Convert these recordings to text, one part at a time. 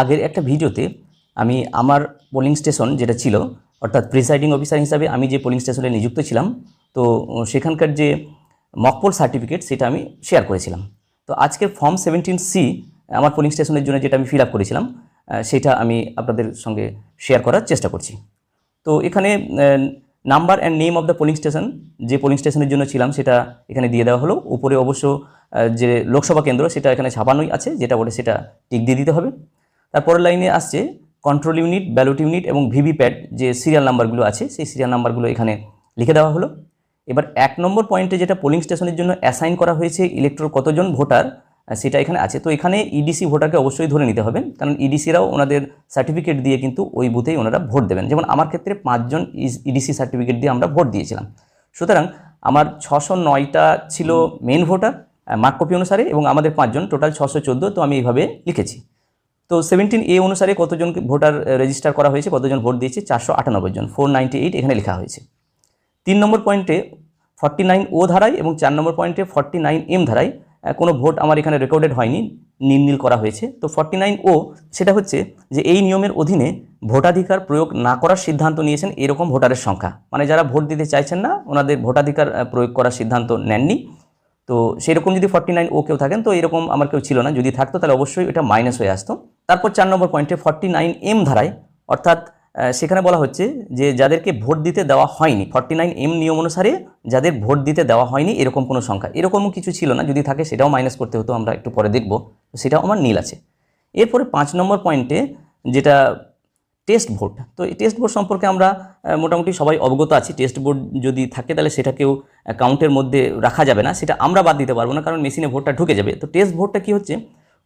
আগের একটা ভিডিওতে আমি আমার পোলিং স্টেশন যেটা ছিল, অর্থাৎ প্রিসাইডিং অফিসার হিসাবে আমি যে পোলিং স্টেশনে নিযুক্ত ছিলাম, তো সেখানকার যে মকপোল সার্টিফিকেট সেটা আমি শেয়ার করেছিলাম। তো আজকের ফর্ম সেভেন্টিন সি আমার পোলিং স্টেশনের জন্য যেটা আমি ফিল আপ করেছিলাম সেটা আমি আপনাদের সঙ্গে শেয়ার করার চেষ্টা করছি। তো এখানে number and name of the polling station যে পোলিং স্টেশনের জন্য ছিলাম সেটা এখানে দিয়ে দেওয়া হলো। উপরে অবশ্য যে লোকসভা কেন্দ্র সেটা এখানে ছাপানোই আছে, যেটা বলে সেটা টিক দিয়ে দিতে হবে। তারপরের লাইনে আসছে কন্ট্রোল ইউনিট ব্যালট ইউনিট এবং ভিভিপ্যাট যে সিরিয়াল নাম্বারগুলো আছে, সেই সিরিয়াল নাম্বারগুলো এখানে লিখে দেওয়া হলো। এবার এক নম্বর পয়েন্টে যেটা পোলিং স্টেশনের জন্য অ্যাসাইন করা হয়েছে ইলেকট্রোর কতজন ভোটার সেটা এখানে আছে। তো এখানে ইডিসি ভোটারকে অবশ্যই ধরে নিতে হবে, কারণ ইডিসিরাও ওনাদের সার্টিফিকেট দিয়ে কিন্তু ওই বুথেই ওনারা ভোট দেবেন। যেমন আমার ক্ষেত্রে পাঁচজন ইডিসি সার্টিফিকেট দিয়ে আমরা ভোট দিয়েছিলাম। সুতরাং আমার ছশো নয়টা ছিল মেন ভোটার মার্ক কপি অনুসারে এবং আমাদের পাঁচজন টোটাল ছশো চোদ্দ, তো আমি এইভাবে লিখেছি। তো সেভেন্টিন এ অনুসারে কতজন ভোটার রেজিস্টার করা হয়েছে, কতজন ভোট দিয়েছে? চারশো আটানব্বই জন। ফোর নাইনটি এইট এখানে লেখা হয়েছে। তিন নম্বর পয়েন্টে ফর্টি নাইন ও ধারায় এবং চার নম্বর পয়েন্টে ফর্টি নাইন এম ধারায় কোনো ভোট আমার এখানে রেকর্ডেড হয়নি, নির্নীল করা হয়েছে। তো ফর্টি নাইন ও সেটা হচ্ছে যে এই নিয়মের অধীনে ভোটাধিকার প্রয়োগ না করার সিদ্ধান্ত নিয়েছেন এরকম ভোটারের সংখ্যা। মানে যারা ভোট দিতে চাইছেন না, ওনাদের ভোটাধিকার প্রয়োগ করার সিদ্ধান্ত নেননি। তো সেরকম যদি ফর্টি নাইন ও কেউ থাকেন, তো এরকম আমার কেউ ছিল না। যদি থাকতো, তাহলে অবশ্যই এটা মাইনাস হয়ে আসতো। তারপর চার নম্বর পয়েন্টে ফর্টি নাইন এম ধারায়, অর্থাৎ সেখানে বলা হচ্ছে যে যাদেরকে ভোট দিতে দেওয়া হয়নি ফর্টি নাইন এম নিয়ম অনুসারে যাদের ভোট দিতে দেওয়া হয়নি, এরকম কোনো সংখ্যা। এরকমও কিছু ছিল না, যদি থাকে সেটাও মাইনাস করতে হতো, আমরা একটু পরে দেখব। সেটাও আমার নীল আছে। এরপরে পাঁচ নম্বর পয়েন্টে যেটা টেস্ট ভোট তো এই টেস্ট ভোট সম্পর্কে আমরা মোটামুটি সবাই অবগত আছি। টেস্ট বোর্ড যদি থাকে, তাহলে সেটাকেও কাউন্টের মধ্যে রাখা যাবে না। সেটা আমরা বাদ দিতে পারব না, কারণ মেশিনে ভোটটা ঢুকে যাবে। তো টেস্ট ভোটটা কি হচ্ছে,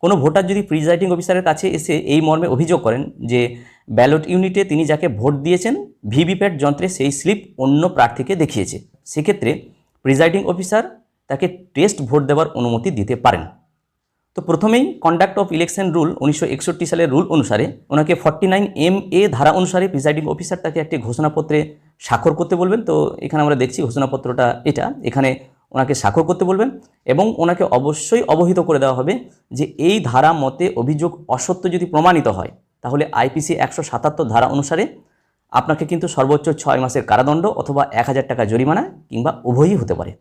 কোনো ভোটার যদি প্রিজাইডিং অফিসারের কাছে এসে এই মর্মে অভিযোগ করেন যে ব্যালট ইউনিটে তিনি যাকে ভোট দিয়েছেন, ভিভিপ্যাট যন্ত্রে সেই স্লিপ অন্য প্রার্থীকে দেখিয়েছে। সেক্ষেত্রে প্রিজাইডিং অফিসার তাকে টেস্ট ভোট দেওয়ার অনুমতি দিতে পারেন। তো প্রথমেই কন্ডাক্ট অফ ইলেকশন রুল উনিশশো একষট্টি সালের রুল অনুসারে ওনাকে ফর্টি নাইন এম এ ধারা অনুসারে প্রিসাইডিং অফিসার তাকে একটি ঘোষণাপত্রে স্বাক্ষর করতে বলবেন। তো এখানে আমরা দেখছি ঘোষণাপত্রটা এটা। এখানে ওনাকে স্বাক্ষর করতে বলবেন এবং ওনাকে অবশ্যই অবহিত করে দেওয়া হবে যে এই ধারা মতে অভিযোগ অসত্য যদি প্রমাণিত হয়, তাহলে আইপিসি একশো সাতাত্তর ধারা অনুসারে আপনাকে কিন্তু সর্বোচ্চ ছয় মাসের কারাদণ্ড অথবা এক হাজার টাকা জরিমানা কিংবা উভয়ই হতে পারে।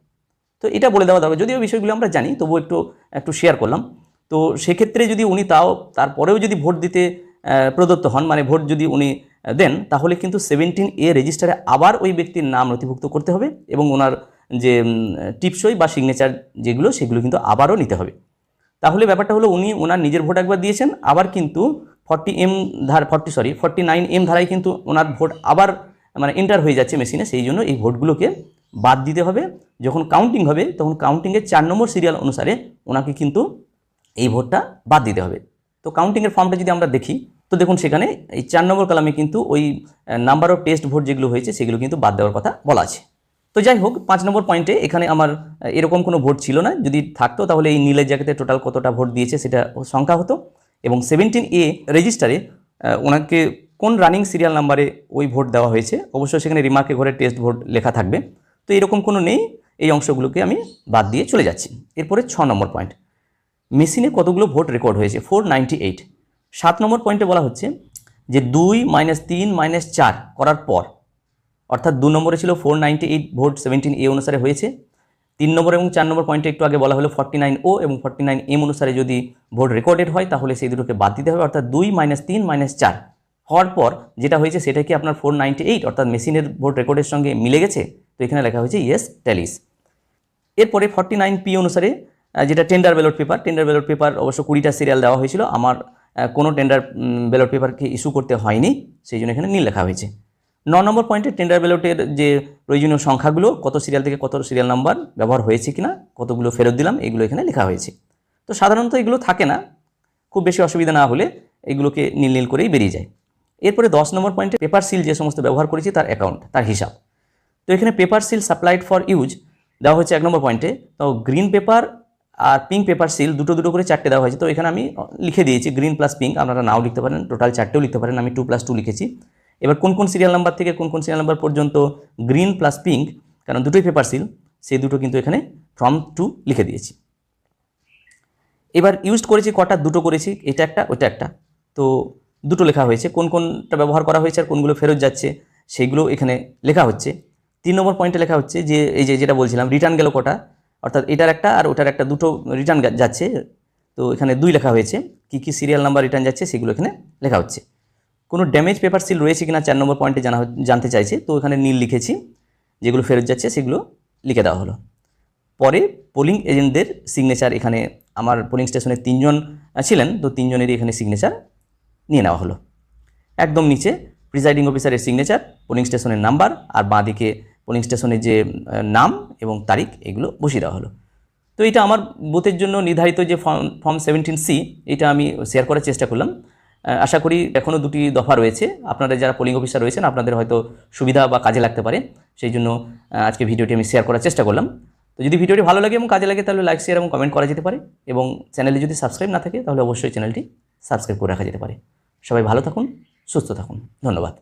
তো এটা বলে দেওয়া দরকার। যদিও বিষয়গুলো আমরা জানি, তবুও একটু একটু শেয়ার করলাম। তো সেক্ষেত্রে যদি উনি তাও তারপরেও যদি ভোট দিতে প্রদত্ত হন মানে ভোট যদি উনি দেন, তাহলে কিন্তু সেভেন্টিন এ রেজিস্টারে আবার ওই ব্যক্তির নাম নথিভুক্ত করতে হবে এবং ওনার যে টিপসই বা সিগনেচার যেগুলো, সেগুলো কিন্তু আবারও নিতে হবে। তাহলে ব্যাপারটা হলো উনি ওনার নিজের ভোট একবার দিয়েছেন, আবার কিন্তু ফর্টি এম ধার forty sorry forty nine M ধারায় কিন্তু ওনার ভোট আবার মানে এন্টার হয়ে যাচ্ছে মেশিনে সেই জন্য এই ভোটগুলোকে বাদ দিতে হবে। যখন কাউন্টিং হবে, তখন কাউন্টিংয়ের চার নম্বর সিরিয়াল অনুসারে ওনাকে কিন্তু এই ভোটটা বাদ দিতে হবে। তো কাউন্টিংয়ের ফর্মটা যদি আমরা দেখি, তো দেখুন সেখানে এই চার নম্বর কলামে কিন্তু ওই নাম্বার অফ টেস্ট ভোট যেগুলো হয়েছে সেগুলো কিন্তু বাদ দেওয়ার কথা বলা আছে। তো যাই হোক, পাঁচ নম্বর পয়েন্টে এখানে আমার এরকম কোনো ভোট ছিল না। যদি থাকতো তাহলে এই নীলের জায়গাতে টোটাল কতটা ভোট দিয়েছে সেটা সংখ্যা হতো। এবং সেভেন্টিন এ রেজিস্টারে ওনাকে কোন রানিং সিরিয়াল নাম্বারে ওই ভোট দেওয়া হয়েছে অবশ্যই সেখানে রিমার্কে ঘরে টেস্ট ভোট লেখা থাকবে। তো এরকম কোনো নেই, এই অংশগুলোকে আমি বাদ দিয়ে চলে যাচ্ছি। এরপরে ছ নম্বর পয়েন্ট মেশিনে কতগুলো ভোট রেকর্ড হয়েছে? ফোর নাইনটি এইট সাত নম্বর পয়েন্টে বলা হচ্ছে যে দুই মাইনাস তিন মাইনাস চার করার পর, অর্থাৎ দু নম্বরে ছিল four ninety eight vote seventeen A অনুসারে হয়েছে। তিন নম্বর এবং চার নম্বর পয়েন্টে একটু আগে বলা হলো ফর্টি নাইন ও এবং ফর্টি নাইন এম অনুসারে যদি ভোট রেকর্ডেড হয়, তাহলে সেই দুটোকে বাদ দিতে হবে, অর্থাৎ দুই মাইনাস তিন মাইনাস চার হওয়ার পর যেটা হয়েছে সেটা কি আপনার ফোর নাইনটি এইট অর্থাৎ মেশিনের ভোট রেকর্ডের সঙ্গে মিলে গেছে? তো এখানে লেখা হয়েছে ইয়েস ট্যালিস এরপরে ফর্টি নাইন পি অনুসারে যেটা tender ballot paper tender ballot paper অবশ্য কুড়িটা সিরিয়াল দেওয়া হয়েছিল। আমার কোনো টেন্ডার ব্যালট পেপারকে ইস্যু করতে হয়নি, সেই জন্য এখানে নীল লেখা হয়েছে। ন নম্বর পয়েন্টে টেন্ডার ব্যালটের যে প্রয়োজনীয় সংখ্যাগুলো, কত সিরিয়াল থেকে কত সিরিয়াল নাম্বার ব্যবহার হয়েছে কিনা, কতগুলো ফেরত দিলাম, এগুলো এখানে লেখা হয়েছে। তো সাধারণত এগুলো থাকে না, খুব বেশি অসুবিধা না হলে এগুলোকে নীল নীল করেই বেরিয়ে যায়। এরপরে দশ নম্বর পয়েন্টে পেপার সিল যে সমস্ত ব্যবহার করেছি, তার অ্যাকাউন্ট তার হিসাব। তো এখানে paper seal supplied for use দেওয়া হচ্ছে এক নম্বর পয়েন্টে তো গ্রিন পেপার আর পিঙ্ক পেপার সিল দুটো দুটো করে চারটে দেওয়া হয়েছে। তো এখানে আমি লিখে দিয়েছি গ্রিন প্লাস পিঙ্ক আপনারা নাও লিখতে পারেন টোটাল চারটেও লিখতে পারেন, আমি টু প্লাস টু লিখেছি। এবার কোন কোন সিরিয়াল নাম্বার থেকে কোন কোন সিরিয়াল নাম্বার পর্যন্ত গ্রিন প্লাস পিঙ্ক কারণ দুটোই পেপার সিল সেই দুটো কিন্তু এখানে ফ্রম টু লিখে দিয়েছি। এবার ইউজ করেছি কটা, দুটো করেছি, এটা একটা ওটা একটা। তো দুটো লেখা হয়েছে, কোন কোনটা ব্যবহার করা হয়েছে আর কোনগুলো ফেরত যাচ্ছে সেইগুলো এখানে লেখা হচ্ছে। তিন নম্বর পয়েন্টে লেখা হচ্ছে যে, এই যে যেটা বলছিলাম রিটার্ন গেল কটা অর্থাৎ এটার একটা আর ওটার একটা দুটো রিটার্ন যাচ্ছে। তো এখানে দুই লেখা হয়েছে। কী কী সিরিয়াল নাম্বার রিটার্ন যাচ্ছে সেগুলো এখানে লেখা হচ্ছে। কোনো ড্যামেজ পেপার সিল রয়েছে কিনা চার নম্বর পয়েন্টে জানা জানতে চাইছে। তো এখানে নীল লিখেছি। যেগুলো ফেরত যাচ্ছে সেগুলো লিখে দেওয়া হলো। পরে পোলিং এজেন্টদের সিগনেচার এখানে আমার পোলিং স্টেশনে তিনজন ছিলেন। তো তিনজনেরই এখানে সিগনেচার নিয়ে নেওয়া হলো। একদম নিচে প্রিজাইডিং অফিসারের সিগনেচার পোলিং স্টেশনের নাম্বার আর বাঁদিকে পোলিং স্টেশনের যে নাম এবং তারিখ, এগুলো বসিয়ে দেওয়া হলো। তো এটা আমার বুথের জন্য নির্ধারিত যে ফর্ম ফর্ম সেভেন্টিন সি এটা আমি শেয়ার করার চেষ্টা করলাম। আশা করি এখনও দুটি দফা রয়েছে। আপনারা যারা পোলিং অফিসার রয়েছেন, আপনাদের হয়তো সুবিধা বা কাজে লাগতে পারে। সেই জন্য আজকে ভিডিওটি আমি শেয়ার করার চেষ্টা করলাম। তো যদি ভিডিওটি ভালো লাগে এবং কাজে লাগে, তাহলে লাইক শেয়ার এবং কমেন্ট করা যেতে পারে। এবং চ্যানেলে যদি সাবস্ক্রাইব না থাকে, তাহলে অবশ্যই চ্যানেলটি সাবস্ক্রাইব করে রাখা যেতে পারে। সবাই ভালো থাকুন, সুস্থ থাকুন। ধন্যবাদ।